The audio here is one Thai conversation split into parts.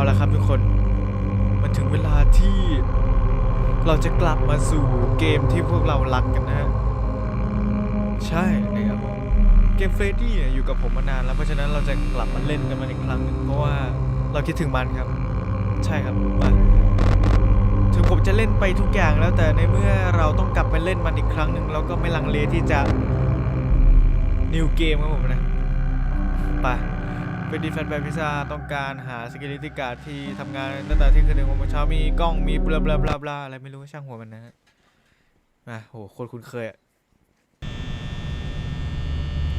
เอาละครับทุกคน มันถึงเวลาที่เราจะกลับมาสู่เกมที่พวกเรารักกันนะ ใช่นะครับเกมเฟรดดี้อยู่กับผมมานานแล้วเพราะฉะนั้นเราจะกลับมาเล่นกันมันอีกครั้งหนึ่งเพราะว่าเราคิดถึงมันครับ ใช่ครับมาถึงผมจะเล่นไปทุกอย่างแล้วแต่ในเมื่อเราต้องกลับไปเล่นมันอีกครั้งหนึ่งเราก็ไม่ลังเลที่จะนิวเกมครับผมนะไป เป็นดีแฟนแบบพิซซ่าต้องการหา security guard ที่ทำงานตั้งแต่ที่คืนถึงหกโมงเช้ามีกล้องมีบลาบลาบลาบลาอะไรไม่รู้ช่างหัวมันนะฮะมาโหโคตรคุ้นเคยอะ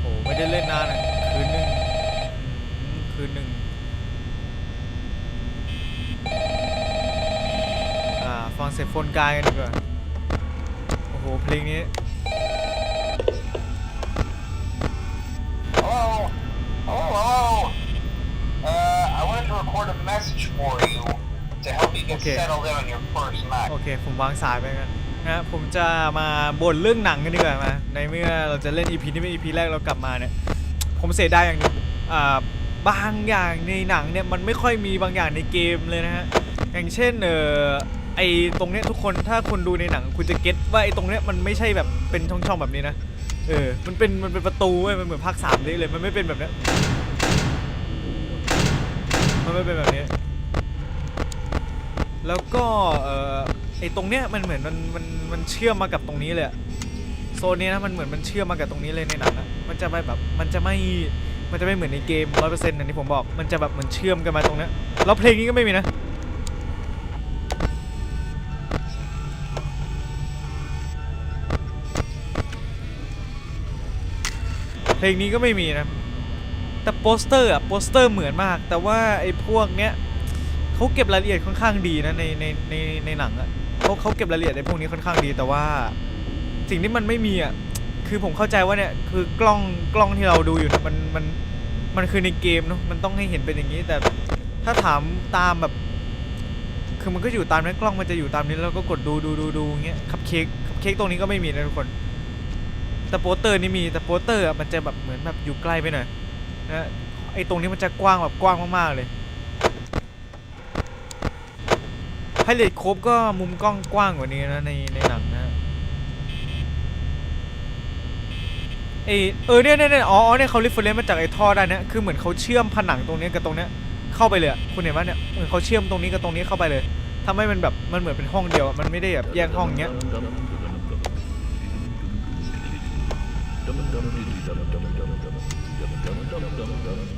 โอ้ไม่ได้เล่นนานอะคืนหนึ่งคืนหนึ่งอ่าฟังเสียงโฟนกายกันดีกว่าโอ้โหเพลงนี้ record a message for you to help you get Okay. settled in on your first night. โอเค ผมวางสายไปกันนะฮะผมจะมาบ่นเรื่องหนังกันดีกว่ามาในเมื่อเราจะเล่น EP นี้เป็น EP แรกเรากลับมาเนี่ย ผมเสียดายอย่างหนึงอ่าบางอย่างในหนังเนี่ยมันไม่ค่อยมีบางอย่างในเกมเลยนะฮะ อย่างเช่นเออไอตรงเนี้ยทุกคนถ้าคุณดูในหนังคุณจะเก็ตว่าไอตรงเนี้ยมันไม่ใช่แบบเป็นช่องๆแบบนี้นะ เออ มันเป็นมันเป็นประตูเว้ย มันเหมือนภาคสามเลยเลย มันไม่เป็นแบบเนี้ย มันไม่เป็นแบบนี้ แล้วก็เออไอตรงเนี้ยมันเหมือนมันมันมันเชื่อมมากับตรงนี้เลยอะโซนนี้นะมันเหมือนมันเชื่อมมากับตรงนี้เลยในหนังอะมันจะไม่แบบมันจะไม่มันจะไม่เหมือนในเกมร้อยเปอร์เซ็นต์อย่างที่ผมบอก มันจะแบบเหมือนเชื่อมกันมาตรงเนี้ยแล้วเพลงนี้ก็ไม่มีนะเพลงนี้ก็ไม่มีนะ แต่โปสเตอร์อะโปสเตอร์เหมือนมาก แต่ว่าไอ้พวกเนี้ยเขาเก็บรายละเอียดค่อนข้างดีนะในในในในหนังอะเขาเขาเก็บรายละเอียดในพวกนี้ค่อนข้างดี แต่ว่าสิ่งที่มันไม่มีอะคือผมเข้าใจว่าเนี่ยคือกล้องกล้องที่เราดูอยู่เนี่ยมันมันมันคือในเกมเนาะมันต้องให้เห็นเป็นอย่างนี้ แต่ถ้าถามตามแบบ คือมันก็อยู่ตามนั้นกล้องมันจะอยู่ตามนี้แล้วก็กดดูดูดูดูเงี้ยคัพเค้กคัพเค้กตรงนี้ก็ไม่มีนะทุกคน แต่โปสเตอร์นี่มีแต่โปสเตอร์อะมันจะแบบเหมือนแบบอยู่ใกล้ไปหน่อย นะไอ้ตรงนี้มันจะกว้างแบบกว้างมากๆเลยไพเรตโคบก็มุมกล้องกว้างกว่านี้นะในในหนังนะไอเออเนี่ยเนี่ยอ๋อเนี่ยเขาเรฟเฟรนซ์มาจากไอ้ท่อได้นี่ยคือเหมือนเขาเชื่อมผนังตรงนี้กับตรงเนี้ยเข้าไปเลยคุณเห็นไหมเนี่ยเหมือนเขาเชื่อมตรงนี้กับตรงนี้เข้าไปเลยทำให้มันแบบมันเหมือนเป็นห้องเดียวมันไม่ได้แบบแยกห้องอย่างเงี้ย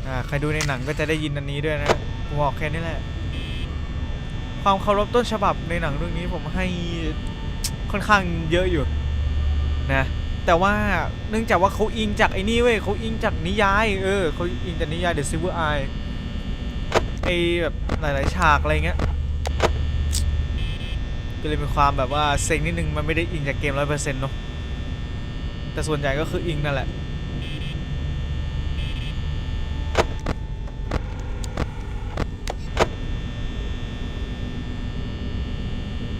อ่าใครดูในหนังก็จะได้ยินอันนี้ด้วยนะผมบอกแค่นี้แหละ ความเคารพต้นฉบับในหนังเรื่องนี้ผมให้ค่อนข้างเยอะอยู่นะ แต่ว่าเนื่องจากว่าเขาอิงจากไอ้นี่เว้ยเขาอิงจากนิยาย เออเขาอิงจากนิยาย The Silver Eye ไอแบบหลายๆฉากอะไรเงี้ยก็เลยมีความแบบว่าเซ็งนิดนึงมันไม่ได้อิงจากเกมร้อยเปอร์เซ็นต์เนาะแต่ส่วนใหญ่ก็คืออิงนั่นแหละ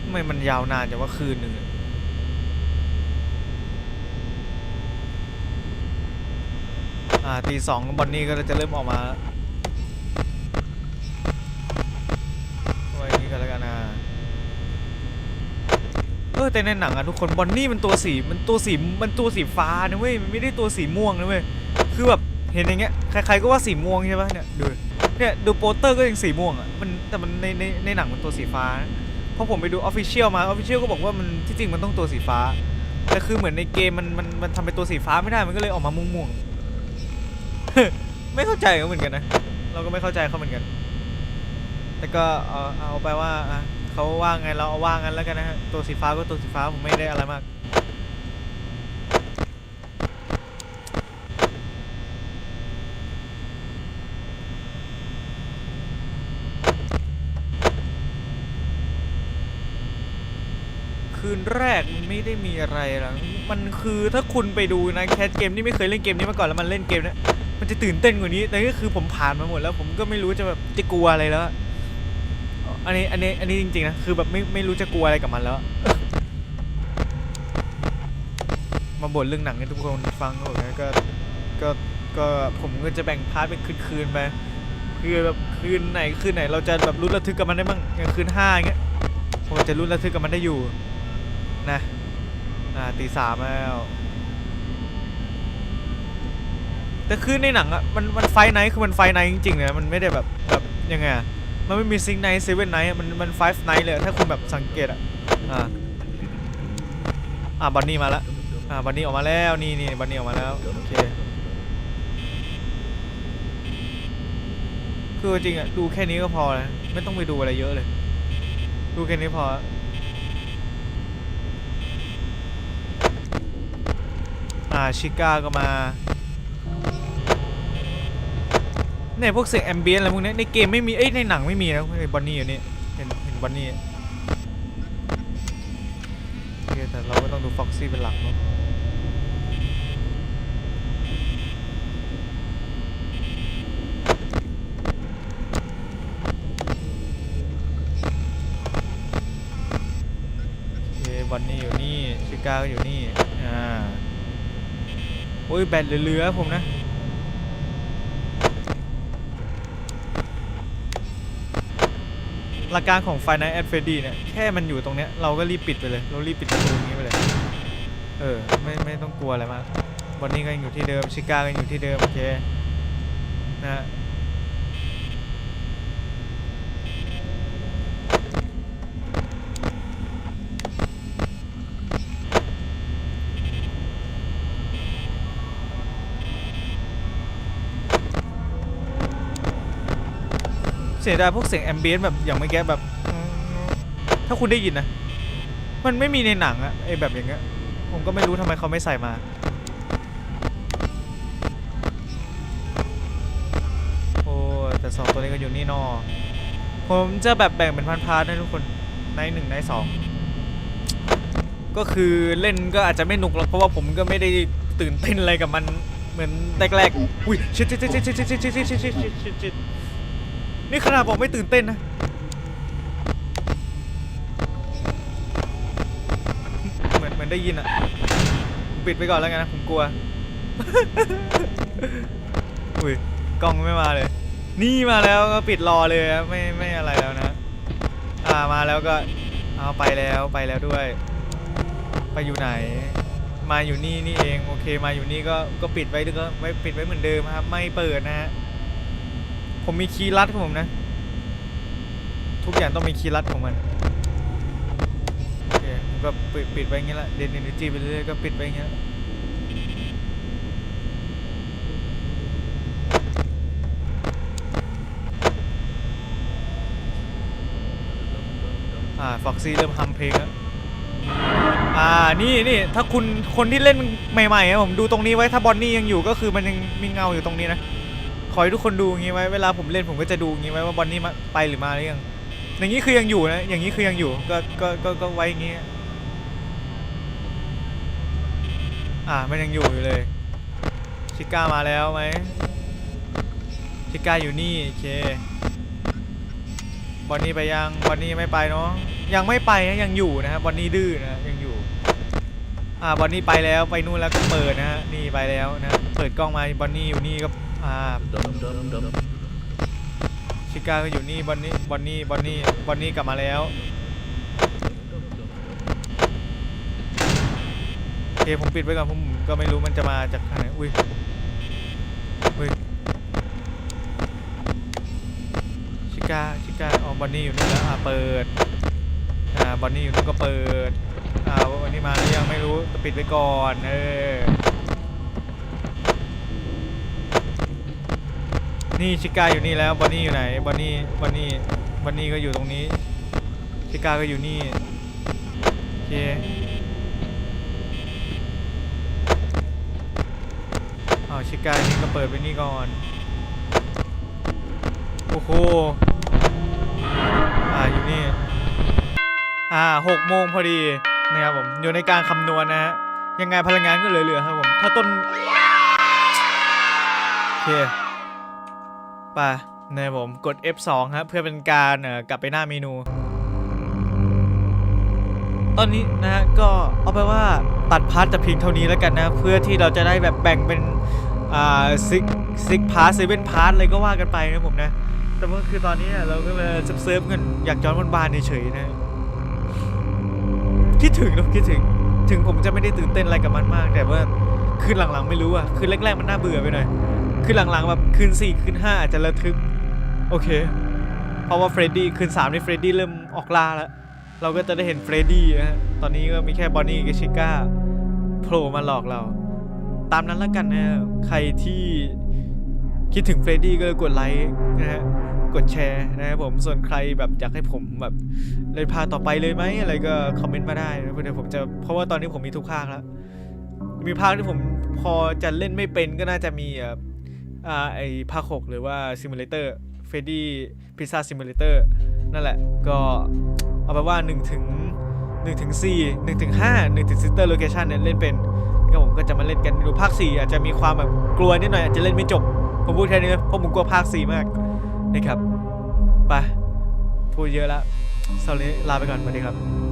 ทำไมมันยาวนานจังว่าคืนหนึ่งอ่าตีสองบอนนี่ก็จะเริ่มออกมาไว้นี้กันแล้วกันนะเออแต่ในหนังอะทุกคนบอนนี่มันตัวสีมันตัวสีมันตัวสีฟ้านะเว้ยมันไม่ได้ตัวสีม่วงนะเว้ยคือแบบเห็นอย่างเงี้ยใครๆก็ว่าสีม่วงใช่ปะเนี่ยดูเนี่ยดูโปสเตอร์ก็ยังสีม่วงอะมันแต่มันในในในหนังมันตัวสีฟ้านะ พอผมไปดูออฟฟิเชียลมาออฟฟิเชียลก็บอกว่ามันที่จริงมันต้องตัวสีฟ้า แต่คือเหมือนในเกมมันมันมันทำเป็นตัวสีฟ้าไม่ได้มันก็เลยออกมาม่วงๆไม่เข้าใจเขาเหมือนกันนะ เราก็ไม่เข้าใจเขาเหมือนกัน แต่ก็เอาเอาไปว่าเขาว่าไงเราเอาว่างั้นแล้วกันนะฮะตัวสีฟ้าก็ตัวสีฟ้าผมไม่ได้อะไรมาก คืนแรกไม่ได้มีอะไรหรอกมันคือถ้าคุณไปดูนะแคสเกมที่ไม่เคยเล่นเกมนี้มาก่อนแล้วมันเล่นเกมเนี้ยมันจะตื่นเต้นกว่านี้ แต่ก็คือผมผ่านมาหมดแล้ว ผมก็ไม่รู้จะแบบจะกลัวอะไรแล้ว อันนี้อันนี้อันนี้จริงๆนะคือแบบไม่ไม่รู้จะกลัวอะไรกับมันแล้ว มาบ่นเรื่องหนังให้ทุกคนฟังก็บอกนะก็ก็ก็ผมก็จะแบ่งพาร์ทเป็นคืนๆไปคือแบบคืนไหนคืนไหนเราจะแบบรุ้นระทึกกับมันได้บ้างอย่างคืนห้าอย่างเงี้ยผมจะรุ้นระทึกกับมันได้อยู่ นะอ่าตีสามแล้ว แต่คือในหนังอะมันมันไฟไนท์คือมันไฟไนท์จริงๆนะมันไม่ได้แบบแบบยังไงอะมันไม่มีซิงไนท์เซเว่นไนท์มันมันไฟไนท์เลยถ้าคุณแบบสังเกตอะอ่าอ่าบันนี่มาแล้วอ่าบันนี่ออกมาแล้วนี่นี่บันนี่ออกมาแล้วโอเคคือจริงอะดูแค่นี้ก็พอนะไม่ต้องไปดูอะไรเยอะเลย ดูแค่นี้พอ อ่าชิก้าก็มาเนี่ยพวกเสียงแอมเบียนอะไรพวกนี้ในเกมไม่มีเอ้ยในหนังไม่มีนะไอ้บอนนี่อยู่นี่เห็นเห็นบอนนี่โอเคแต่เราก็ต้องดูฟ็อกซี่เป็นหลักเนาะโอเคบอนนี่อยู่นี่ชิก้าก็อยู่นี่ โอ้ยแบตเหลือๆผมนะหลักการของไฟน์แอดเฟดดี้เนี่ยแค่มันอยู่ตรงเนี้ยเราก็รีบปิดไปเลยเรารีบปิดประตูนี้ไปเลย เออไม่ไม่ต้องกลัวอะไรมากบอนนี่ก็ยังอยู่ที่เดิมชิก้าก็ยังอยู่ที่เดิมโอเคนะฮะ เสียดายพวกเสียงแอมเบียนแบบอย่างเมื่อกี้แบบ ถ้าคุณได้ยินนะ มันไม่มีในหนังอะไอแบบอย่างเงี้ย ผมก็ไม่รู้ทำไมเขาไม่ใส่มา โอ้ แต่สองตัวนี้ก็อยู่นี่นอ ผมจะแบบแบ่งเป็นพันพาร์ทนะทุกคนในหนึ่งในสองก็คือเล่นก็อาจจะไม่หนุกหรอกเพราะว่าผมก็ไม่ได้ตื่นเต้นอะไรกับมันเหมือนแรกๆอุ้ยชิดชิดชิดชิดชิดชิดชิดชิดชิดชิดชิดชิดชิด นี่ขนาดบอกไม่ตื่นเต้นนะ เหมือนเหมือนได้ยินอะปิดไปก่อนแล้วกันนะ ผมกลัว อุ้ยกล้องไม่มาเลย นี่มาแล้วก็ปิดรอเลยไม่ไม่อะไรแล้วนะ อ่ามาแล้วก็เอาไปแล้วไปแล้วด้วย ไปอยู่ไหน มาอยู่นี่นี่เองโอเค มาอยู่นี่ก็ก็ปิดไว้ด้วยก็ไว้ปิดไว้เหมือนเดิมครับ ไม่เปิดนะฮะ ผมมีคีย์ลัดของผมนะ ทุกอย่างต้องมีคีย์ลัดของมันโอเคผมก็ปิดปิดไว้อย่างเงี้ยละเดนเนจีไปเรื่อยๆก็ปิดไว้อย่างเงี้ยอ่าฟ็อกซี่เริ่มทำเพลงแล้วอ่านี่นี่ถ้าคุณคนที่เล่นใหม่ๆอะผมดูตรงนี้ไว้ถ้าบอนนี่ยังอยู่ก็คือมันยังมีเงาอยู่ตรงนี้นะ อให้ทุกคนดูงี้ไว้เวลาผมเล่นผมก็จะดูงี้ไว้ว่าบอนนี่มาไปหรือมาหรือยังอย่างนี้คือยังอยู่นะอย่างนี้คือยังอยู่ก็ก็ก็ก็ไว้อย่างงี้อ่ามันยังอยู่อยู่เลยชิก้ามาแล้วไหมชิก้าอยู่นี่โอเคบอนนี่ไปยังบอนนี่ไม่ไปเนาะยังไม่ไปนะยังอยู่นะครับบอนนี่ดื้อนะยังอยู่อ่าบอนนี่ไปแล้วไปนู่นแล้วก็เปิดนะฮะนี่ไปแล้วนะเปิดกล้องมาบอนนี่อยู่นี่ก็ อ่าชิก้าก็อยู่นี่บอนนี่บอนนี่บอนนี่บอนนี่กลับมาแล้วโอเคผมปิดไว้ก่อนผมก็ไม่รู้มันจะมาจากทางไหนอุ้ยอุ้ยชิก้าชิก้าอ๋อบอนนี่อยู่นู่แล้วอ่าเปิดอ่าบอนนี่อยู่นู่นก็เปิดอ่าวันนี้มาหรือยังไม่รู้แต่ปิดไว้ก่อนเออ นี่ชิก้าอยู่นี่แล้วบอนนี่อยู่ไหนบอนนี่บอนนี่บอนนี่ก็อยู่ตรงนี้ ชิก้าก็อยู่นี่โอเคอ้าชิก้านี่ก็เปิดไปนี่ก่อนโอ้โหอ่าอยู่นี่อ่าหกโมงพอดีนะครับผมอยู่ในการคำนวณนะฮะยังไงพลังงานก็เหลือๆครับผมถ้าต้นโอเค ไปนะครับผมกด F2 ครับเพื่อเป็นการกลับไปหน้าเมนู ตอนนี้นะฮะก็เอาไปว่าตัดพาร์ทแต่เพียงเท่านี้แล้วกันนะ เพื่อที่เราจะได้แบบแบ่งเป็นอ่าซิกซิกพาร์เซเว่นพาร์อะไรก็ว่ากันไปนะผมนะ แต่ว่าคือตอนนี้เราก็มาเซิร์ฟกันอยากย้อนวันบานๆเฉยๆนะคิดถึงนะคิดถึงถึงผมจะไม่ได้ตื่นเต้นอะไรกับมันมาก แต่ว่าคืนหลังๆไม่รู้อะคืนแรกๆมันน่าเบื่อไปหน่อย คืนหลังๆแบบคืนสี่คืนห้าอาจจะระทึก โอเค เพราะว่าเฟรดดี้คืนสามนี่เฟรดดี้เริ่มออกล่าแล้ว เราก็จะได้เห็นเฟรดดี้นะฮะ ตอนนี้ก็มีแค่บอนนี่กับชิก้าโผล่มาหลอกเรา ตามนั้นแล้วกันนะใครที่คิดถึงเฟรดดี้ก็กดไลค์นะฮะกดแชร์นะครับผมส่วนใครแบบอยากให้ผมแบบเล่นภาต่อไปเลยไหมอะไรก็คอมเมนต์มาได้นะเดี๋ยวผมจะเพราะว่าตอนนี้ผมมีทุกภาคแล้ว มีภาคที่ผมพอจะเล่นไม่เป็นก็น่าจะมี อะอ่าไอภาค6หรือว่าซิมูเลเตอร์เฟดดี้พิซซ่าซิมูเลเตอร์นั่นแหละก็เอาไปว่า1ถึง1ถึง4 1ถึง5 1ถึงซิสเตอร์โลเคชันเนี่ยเล่นเป็นก็ผมก็จะมาเล่นกันดูภาค 4 อาจจะมีความแบบกลัวนิดหน่อยอาจจะเล่นไม่จบ ผมพูดแค่นี้นะเพราะผมกลัวภาค 4 มากนะครับไปพูดเยอะแล้วสวัสดีลาไปก่อนสวัสดีครับ